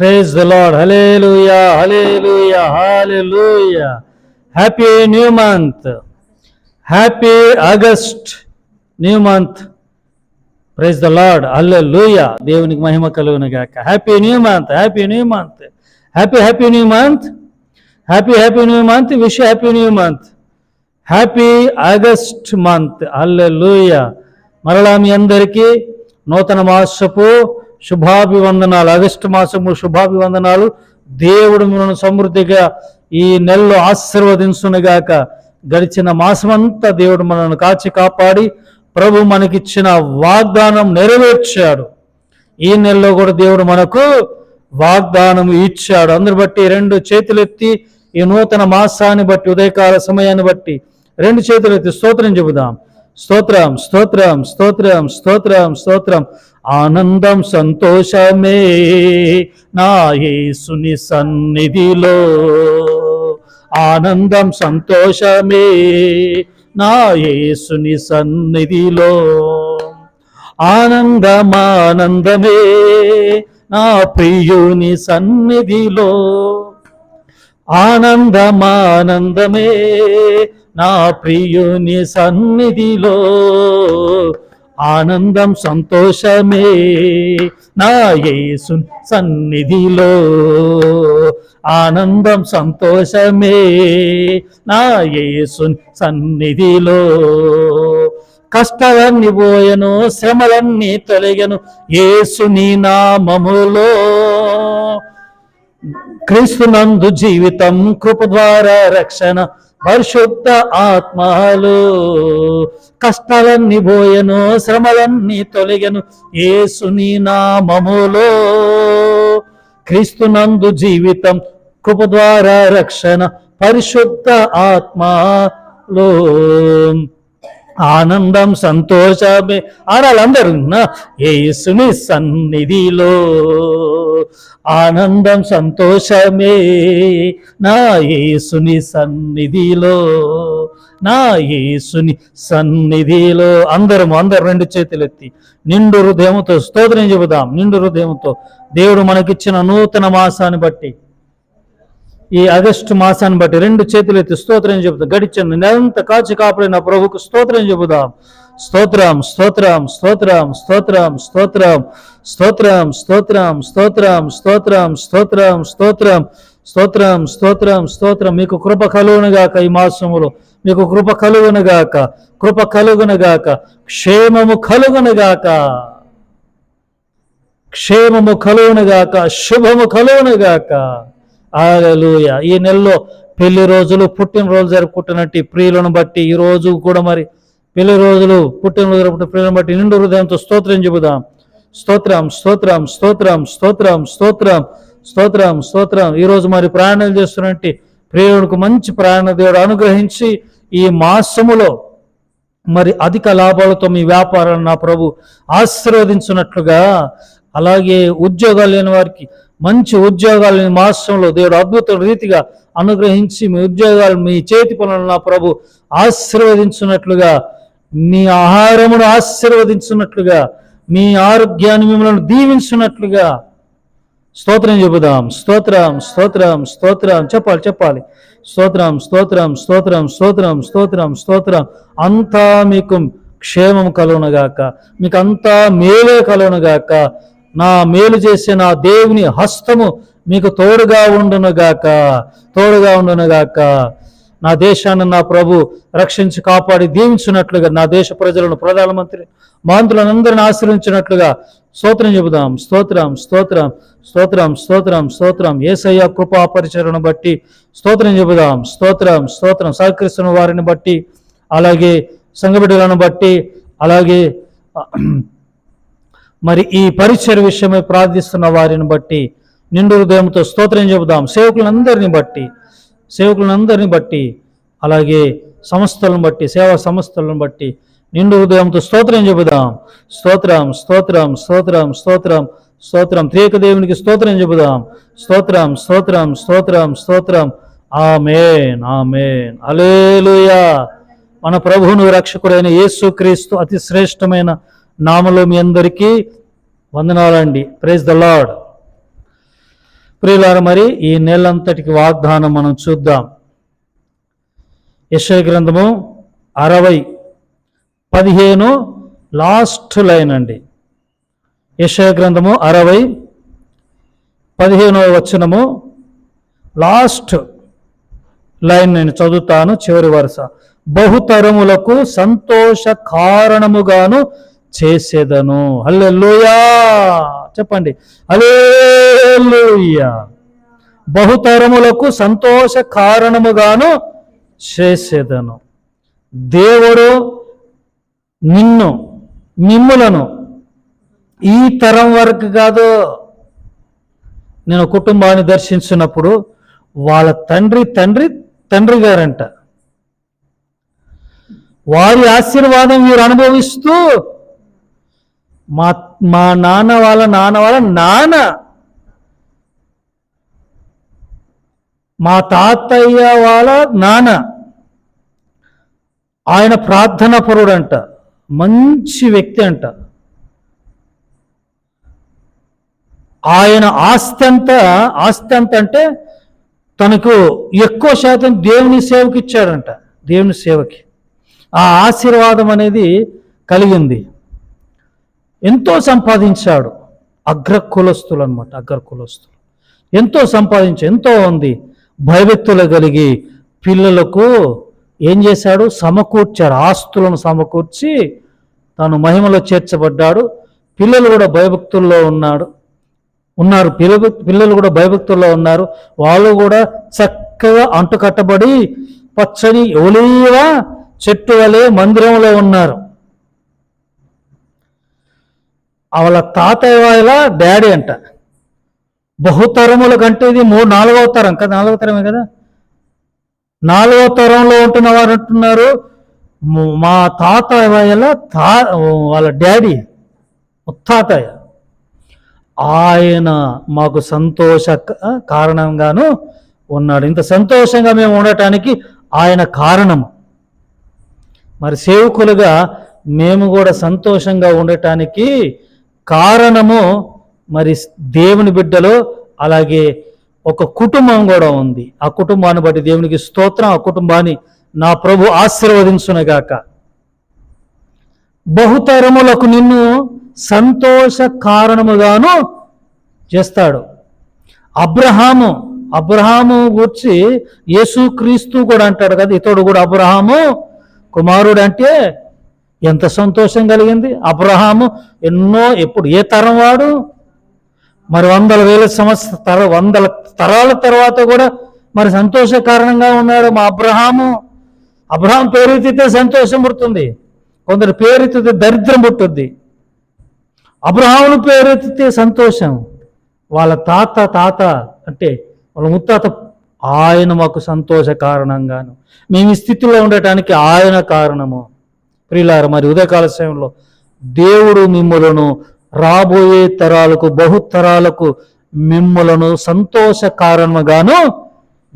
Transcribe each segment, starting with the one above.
Praise the lord hallelujah hallelujah hallelujah happy new month happy August new month praise the lord hallelujah దేవునికి మహిమ కలుగును గాక. Happy new month happy new month happy happy new month happy happy new month wish happy new month happy August month hallelujah మరలా మీ అందరికీ నూతన మాసపు శుభాభివందనాలు. ఆగస్టు మాసము శుభాభివందనాలు. దేవుడు మనను సమృద్ధిగా ఈ నెలలో ఆశీర్వదించునుగాక. గడిచిన మాసమంతా దేవుడు మనను కాచి కాపాడి ప్రభు మనకిచ్చిన వాగ్దానం నెరవేర్చాడు. ఈ నెలలో కూడా దేవుడు మనకు వాగ్దానం ఇచ్చాడు. అందరు బట్టి రెండు చేతులెత్తి ఈ నూతన మాసాన్ని బట్టి ఉదయకాల సమయాన్ని బట్టి రెండు చేతులెత్తి స్తోత్రం చెబుదాం. స్తోత్రం స్తోత్రం స్తోత్రం స్తోత్రం స్తోత్రం. ఆనందం సంతోషమే నా యేసుని సన్నిధిలో. ఆనందం సంతోషమే నా యేసుని సన్నిధిలో. ఆనందమానందమే నా ప్రియుని సన్నిధిలో. ఆనందమానందమే నా ప్రియుని సన్నిధిలో. ఆనందం సంతోషమే నా యేసు సన్నిధిలో. ఆనందం సంతోషమే నా యేసు సన్నిధిలో. కష్టాలన్నీ పోయను శ్రమలన్నీ తొలగను యేసుని నామములో. క్రీస్తునందు జీవితం కృప ద్వారా రక్షణ పరిశుద్ధ ఆత్మలు. కష్టాలన్నీ పోయెను శ్రమలన్నీ తొలగను ఏసుని నామములో. క్రీస్తునందు జీవితం కృప ద్వారా రక్షణ పరిశుద్ధ ఆత్మలో. ఆనందం సంతోషమే ఆడాలందరూ ఏసుని సన్నిధిలో. ఆనందం సంతోషమే. నా యేసుని సన్నిధిలో నా యేసుని సన్నిధిలో. అందరం అందరు రెండు చేతులు ఎత్తి నిండు హృదయంతో స్తోత్రం చెబుదాం. నిండు హృదయంతో దేవుడు మనకిచ్చిన నూతన మాసాన్ని బట్టి ఈ ఆగస్టు మాసాన్ని బట్టి రెండు చేతులు ఎత్తి స్తోత్రం చెబుతాం గడిచిన నిరంత కాచి కాపాడిన ప్రభుకు స్తోత్రం చెబుదాం. స్తోత్రం స్తోత్రం స్తోత్రం స్తోత్రం స్తోత్రం స్తోత్రం స్తోత్రం స్తోత్రం స్తోత్రం స్తోత్రం స్తోత్రం స్తోత్రం స్తోత్రం స్తోత్రం మీకు కృప కలుగునుగాక ఈ మాసములో మీకు కృప కలుగునుగాక కృప కలుగునుగాక క్షేమము కలుగునుగాక క్షేమము కలుగునుగాక శుభము కలుగునుగాక హల్లెలూయ ఈ నెలలో పెళ్ళి రోజులు పుట్టినరోజు జరుపుకుంటున్నట్టు ప్రియులను బట్టి ఈ రోజు కూడా మరి పెళ్ళి రోజులు పుట్టినరోజు పిల్లలను బట్టి నిండు హృదయంతో స్తోత్రం చెబుదాం. స్తోత్రం స్తోత్రం స్తోత్రం స్తోత్రం స్తోత్రం స్తోత్రం స్తోత్రం. ఈ రోజు మరి ప్రయాణాలు చేస్తున్నట్టు ప్రియులకు మంచి ప్రయాణ దేవుడు అనుగ్రహించి ఈ మాసములో మరి అధిక లాభాలతో మీ వ్యాపారాన్ని నా ప్రభు ఆశీర్వదించినట్లుగా అలాగే ఉద్యోగాలు లేని వారికి మంచి ఉద్యోగాలు లేని మాసంలో దేవుడు అద్భుత రీతిగా అనుగ్రహించి మీ ఉద్యోగాలు మీ చేతి పనులను నా ప్రభు ఆశీర్వదించినట్లుగా మీ ఆహారమును ఆశీర్వదించున్నట్లుగా మీ ఆరోగ్యాన్ని మిమ్మల్ని దీవించినట్లుగా స్తోత్రం చెబుదాం. స్తోత్రం స్తోత్రం స్తోత్రం. చెప్పాలి చెప్పాలి. స్తోత్రం స్తోత్రం స్తోత్రం స్తోత్రం స్తోత్రం స్తోత్రం. అంతా మీకు క్షేమం కలుగునగాక మీకు అంతా మేలే కలుగునగాక నా మేలు చేసే నా దేవుని హస్తము మీకు తోడుగా ఉండునుగాక తోడుగా ఉండునుగాక. నా దేశాన్ని నా ప్రభు రక్షించి కాపాడి దీవించినట్లుగా నా దేశ ప్రజలను ప్రధానమంత్రి మాంతులందరిని ఆశ్రయించినట్లుగా స్తోత్రం చెబుదాం. స్తోత్రం స్తోత్రం స్తోత్రం స్తోత్రం స్తోత్రం. ఏసయ్య కృపా పరిచరణ బట్టి స్తోత్రం చెబుదాం. స్తోత్రం స్తోత్రం. సహకరిస్తున్న వారిని బట్టి అలాగే సంఘబిడ్డలను బట్టి అలాగే మరి ఈ పరిచయ విషయమై ప్రార్థిస్తున్న వారిని బట్టి నిండు హృదయంతో స్తోత్రం చెబుదాం. సేవకులందరిని బట్టి సేవకులందరిని బట్టి అలాగే సంస్థలను బట్టి సేవా సంస్థలను బట్టి నిండు హృదయంతో స్తోత్రం చెబుదాం. స్తోత్రం స్తోత్రం స్తోత్రం స్తోత్రం స్తోత్రం. త్రేక దేవునికి స్తోత్రం చెబుదాం. స్తోత్రం స్తోత్రం స్తోత్రం స్తోత్రం. ఆమేన్ ఆమెన్. అలేలుయా మన ప్రభువును రక్షకుడైన యేసుక్రీస్తు అతి శ్రేష్టమైన నామలో మీ అందరికీ వందనాలండి. Praise the lord. ప్రియులార మరి ఈ నెలంతటికి వాగ్దానం మనం చూద్దాం. యశ్వ గ్రంథము అరవై పదిహేను లాస్ట్ లైన్ అండి. యశ్వ గ్రంథము అరవై పదిహేనవ వచనము లాస్ట్ లైన్ నేను చదువుతాను చివరి వరుస. బహుతరములకు సంతోష కారణముగాను చేసేదను. హల్లెలూయా! చెప్పండి. హల్లెలూయా. బహుతరములకు సంతోష కారణముగాను చేసేదను. దేవుడు నిన్ను మిమ్ములను ఈ తరం వరకు కాదు నేను కుటుంబాన్ని దర్శించినప్పుడు వాళ్ళ తండ్రి తండ్రి తండ్రి గారంట. వారి ఆశీర్వాదం మీరు అనుభవిస్తూ మా మా నాన్న వాళ్ళ నాన్న వాళ్ళ నాన్న. మా తాతయ్య వాళ్ళ నాన్న. ఆయన ప్రార్థన పరుడంట మంచి వ్యక్తి అంట. ఆయన ఆస్తి అంతా ఆస్తి అంత అంటే తనకు ఎక్కువ శాతం దేవుని సేవకి ఇచ్చాడంట దేవుని సేవకి. ఆ ఆశీర్వాదం అనేది కలిగింది ఎంతో సంపాదించాడు. అగ్ర కులస్తులు అనమాట అగ్ర కులస్తులు ఎంతో సంపాదించి ఎంతో ఉంది. భయభక్తులు కలిగి పిల్లలకు ఏం చేశాడు? సమకూర్చాడు. ఆస్తులను సమకూర్చి తాను మహిమలో చేర్చబడ్డాడు. పిల్లలు కూడా భయభక్తుల్లో ఉన్నాడు. ఉన్నారు. పిల్ల పిల్లలు కూడా భయభక్తుల్లో ఉన్నారు. వాళ్ళు కూడా చక్కగా అంటుకట్టబడి పచ్చని ఒలీవ చెట్టు వలె మందిరంలో ఉన్నారు. వాళ్ళ తాతయ్య వాళ్ళ డాడీ అంట. బహుతరముల కంటే ఇది మూడు నాలుగవ తరం కదా నాలుగవ తరమే కదా? నాలుగవ తరంలో ఉంటున్న వారు అంటున్నారు మా తాతయ్య వాళ్ళ తా వాళ్ళ డాడీ ముత్తాతయ్య ఆయన మాకు సంతోష కారణంగాను ఉన్నాడు. ఇంత సంతోషంగా మేము ఉండటానికి ఆయన కారణము మరి సేవకులుగా మేము కూడా సంతోషంగా ఉండటానికి కారణము మరి దేవుని బిడ్డలో అలాగే ఒక కుటుంబం కూడా ఉంది. ఆ కుటుంబాన్ని బట్టి దేవునికి స్తోత్రం ఆ కుటుంబాన్ని నా ప్రభు ఆశీర్వదించునగాక. బహుతరములకు నిన్ను సంతోష కారణముగాను చేస్తాడు. అబ్రహాము అబ్రహాము గురించి యేసుక్రీస్తు కూడా అంటాడు కదా ఇతడు కూడా అబ్రహాము కుమారుడు అంటే ఎంత సంతోషం కలిగింది. అబ్రహాము ఎన్నో ఎప్పుడు ఏ తరం వాడు? మరి వందల వేల సంవత్సర తర వందల తరాల తర్వాత కూడా మరి సంతోష కారణంగా ఉన్నాడు మా అబ్రహాము. అబ్రహాం పేరెత్తితే సంతోషం పుడుతుంది. కొందరు పేరెత్తితే దరిద్రం పుట్టుద్ది అబ్రహామును పేరెత్తితే సంతోషం. వాళ్ళ తాత తాత అంటే వాళ్ళ ముత్తాత ఆయన మాకు సంతోష కారణంగాను. మేము ఈ స్థితిలో ఉండటానికి ఆయన కారణము. ప్రియులారు మరి ఉదయకాల సమయంలో దేవుడు మిమ్ములను రాబోయే తరాలకు బహుతరాలకు మిమ్ములను సంతోష కారణముగాను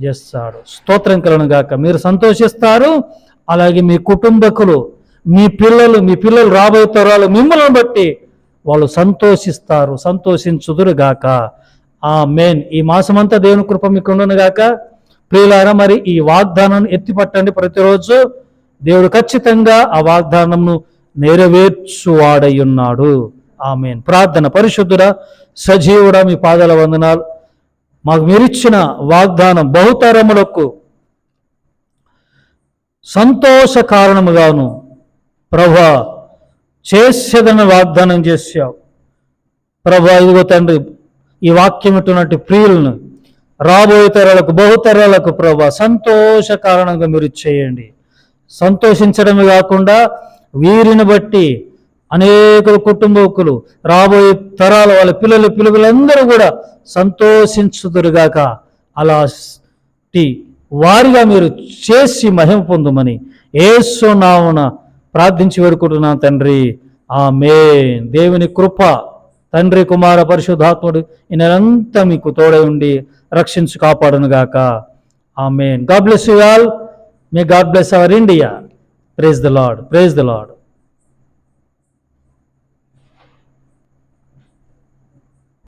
చేస్తాడు. స్తోత్రం కలను గాక. మీరు సంతోషిస్తారు అలాగే మీ కుటుంబకులు మీ పిల్లలు మీ పిల్లలు రాబోయే తరాలు మిమ్మల్ని బట్టి వాళ్ళు సంతోషిస్తారు సంతోషించుదురు గాక. ఆ మెయిన్ ఈ మాసమంతా దేవుని కృప మీకు గాక. ప్రియులారా మరి ఈ వాగ్దానాన్ని ఎత్తిపట్టండి ప్రతిరోజు. దేవుడు ఖచ్చితంగా ఆ వాగ్దానంను నెరవేర్చువాడై ఉన్నాడు ప్రార్థన పరిశుద్ధుడా సజీవుడా మీ పాదాల వందనాలు. మాకు మీరిచ్చిన వాగ్దానం బహుతరములకు సంతోష కారణముగాను ప్రభ చేసేదని వాగ్దానం చేశావు. ప్రభా ఇదిగో తండ్రి ఈ వాక్యం ఇటువంటి ప్రియులను రాబోయే తరాలకు బహుతరాలకు ప్రభ సంతోష కారణంగా మీరు చేయండి సంతోషించడమే కాకుండా వీరిని బట్టి అనేక కుటుంబకులు రాబోయే తరాల వాళ్ళ పిల్లలు పిల్లలందరూ కూడా సంతోషించుదురుగాక. అలా టి వారిగా మీరు చేసి మహిమ పొందుమని ఏసు ప్రార్థించి వేడుకుంటున్నాను తండ్రి. ఆ మే దేవుని కృప తండ్రి కుమార పరిశుద్ధాత్ముడు ఈ నెలంతా మీకు తోడై ఉండి రక్షించి కాపాడును గాక amen God bless all. May God bless our India. Praise the Lord. Praise the Lord.